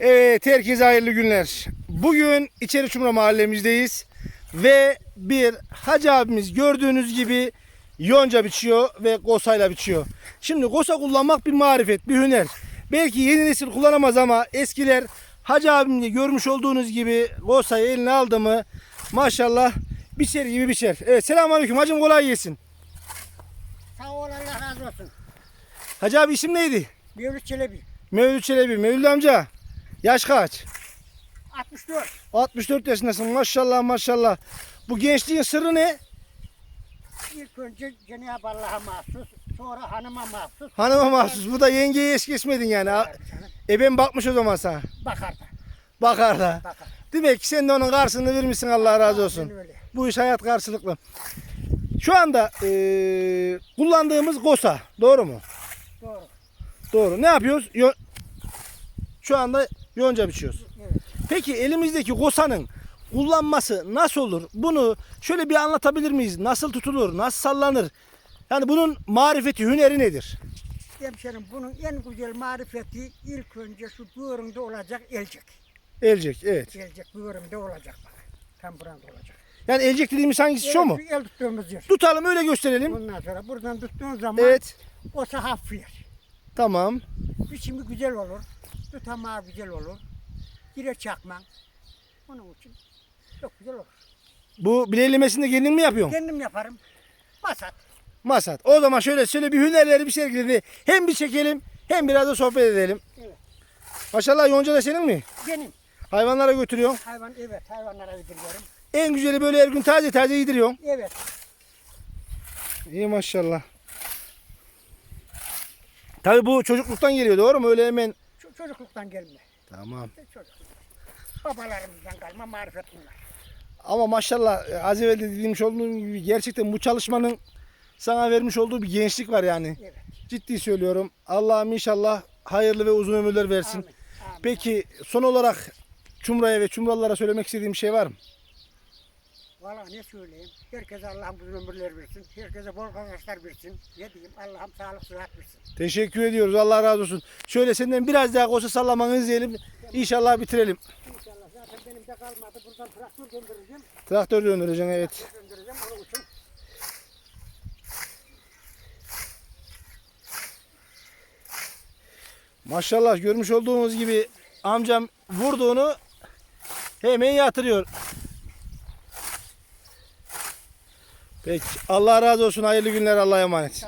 Evet, herkese hayırlı günler. Bugün İçeri Çumra mahallemizdeyiz ve bir hacı abimiz gördüğünüz gibi yonca biçiyor ve gosayla biçiyor. Şimdi gosa kullanmak bir marifet, bir hüner. Belki yeni nesil kullanamaz ama eskiler hacı abimde görmüş olduğunuz gibi gosayı eline aldı mı maşallah biçer gibi biçer. Evet, selamünaleyküm hacım kolay gelsin. Sağ ol Allah razı olsun. Hacı abi isim neydi? Mevlüt Çelebi. Mevlüt Çelebi. Mevlüt amca yaş kaç? 64. 64 yaşındasın maşallah maşallah. Bu gençliğin sırrı ne? İlk önce Cenab-ı Allah'a mahsus, sonra hanıma mahsus. Hanıma mahsus. Bu da yengeye eş geçmedin yani. Ha- Bakar canım, Eben bakmış o zaman sana. Bakar da. Bakar da. Bakar. Demek ki sen de onun karşılığını vermişsin Allah razı olsun. Aynen öyle. Bu iş hayat karşılıklı. Şu anda eee, kullandığımız gosa. Doğru mu? Doğru. Doğru. Ne yapıyoruz? Yo- Şu anda yonca biçiyoruz. Evet. Peki elimizdeki gosanın kullanması nasıl olur? Bunu şöyle bir anlatabilir miyiz? Nasıl tutulur? Nasıl sallanır? Yani bunun marifeti, hüneri nedir? Hemşerim bunun en güzel marifeti ilk önce şu buyurunda olacak elcek. Elcek, evet. Elcek buyurunda olacak bak. Tam buranda olacak. Yani elcek dediğimiz hangisi şu mu? Evet, El tuttuğumuz yer. Tutalım öyle gösterelim. Bundan sonra buradan tuttuğun zaman Evet. o hafifler. Tamam. Biçimi güzel olur. Tutamağı güzel olur. Gire çakman. Onun için çok güzel olur. Bu bileylemesini kendin mi yapıyorsun? Kendim yaparım. Basat. Masat. O zaman şöyle şöyle bir hünerleri bir sergileri hem bir çekelim hem biraz da sohbet edelim. Evet. Maşallah yonca da senin mi? Benim. Hayvanlara götürüyorsun. Hayvan evet hayvanlara yediriyorum. En güzeli böyle her gün taze taze yediriyorsun. Evet. İyi maşallah. Tabii bu çocukluktan geliyor doğru mu? Öyle hemen. Çocukluktan gelme. Tamam. Çocukluk. Babalarımızdan kalma marifet bunlar. Ama maşallah e, az evvel de dediğim olduğum gibi gerçekten bu çalışmanın sana vermiş olduğu bir gençlik var yani. Evet. Ciddi söylüyorum. Allah'ım inşallah hayırlı ve uzun ömürler versin. Amin. Amin. Peki son olarak Çumra'ya ve Çumralılara söylemek istediğim şey var mı? Valla ne söyleyeyim. Herkese Allah'ım uzun ömürler versin. Herkese bol kazançlar versin. Ne diyeyim Allah'ım sağlık sıhhat versin. Teşekkür ediyoruz. Allah razı olsun. Şöyle senden biraz daha koşu sallamanı izleyelim. İnşallah bitirelim. İnşallah zaten benim de kalmadı. Buradan traktör döndüreceğim. Traktör döndüreceksin evet. Döndüreceğim onun için. Maşallah görmüş olduğunuz gibi amcam vurduğunu hemen yatırıyor. Peki Allah razı olsun. Hayırlı günler. Allah'a emanet.